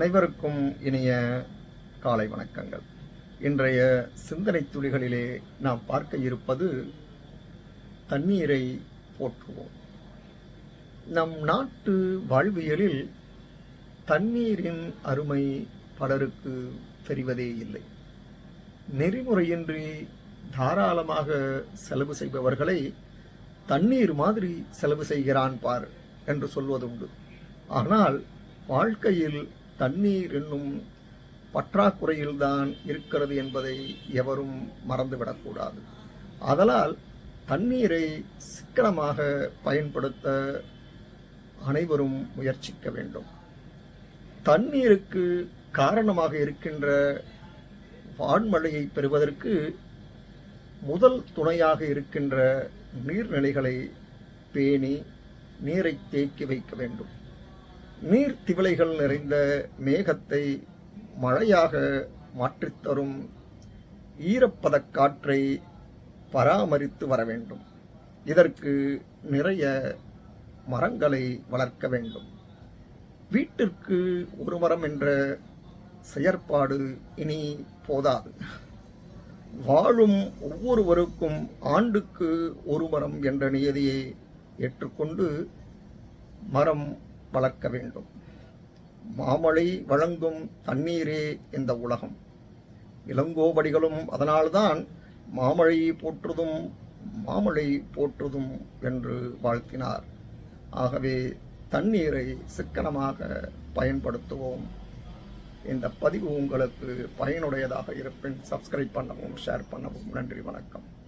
அனைவருக்கும் இனிய காலை வணக்கங்கள். இன்றைய சிந்தனை துளிகளிலே நாம் பார்க்க இருப்பது தண்ணீரை போற்றுவோம். நம் நாட்டு வாழ்வியலில் தண்ணீரின் அருமை பலருக்கு தெரிவதே இல்லை. நெறிமுறையின்றி தாராளமாக செலவு செய்பவர்களை தண்ணீர் மாதிரி செலவு செய்கிறான் பார் என்று சொல்வதுண்டு. ஆனால் வாழ்க்கையில் தண்ணீர் என்னும் பற்றாக்குறையில்தான் இருக்கிறது என்பதை எவரும் மறந்துவிடக்கூடாது. அதனால் தண்ணீரை சிக்கனமாக பயன்படுத்த அனைவரும் முயற்சிக்க வேண்டும். தண்ணீருக்கு காரணமாக இருக்கின்ற வான்மழையை பெறுவதற்கு முதல் துணையாக இருக்கின்ற நீர்நிலைகளை பேணி நீரை தேக்கி வைக்க வேண்டும். நீர் திவலைகள் நிறைந்த மேகத்தை மழையாக மாற்றித் தரும் ஈரப்பதக் காற்றை பராமரித்து வர வேண்டும். இதற்கு நிறைய மரங்களை வளர்க்க வேண்டும். வீட்டிற்கு ஒரு மரம் என்ற செயற்பாடு இனி போதாது. வாழும் ஒவ்வொருவருக்கும் ஆண்டுக்கு ஒரு மரம் என்ற நியதியை ஏற்றுக்கொண்டு மரம் வளர்க்க வேண்டும். மாமழை வழங்கும் தண்ணீரே இந்த உலகம். இளங்கோவடிகளும் அதனால்தான் மாமழையை போற்றுதும் மாமழை போற்றுதும் என்று வாழ்த்தினார். ஆகவே தண்ணீரை சிக்கனமாக பயன்படுத்துவோம். இந்த பதிவு உங்களுக்கு பயனுடையதாக இருப்பின் சப்ஸ்கிரைப் பண்ணவும் ஷேர் பண்ணவும் நன்றி வணக்கம்.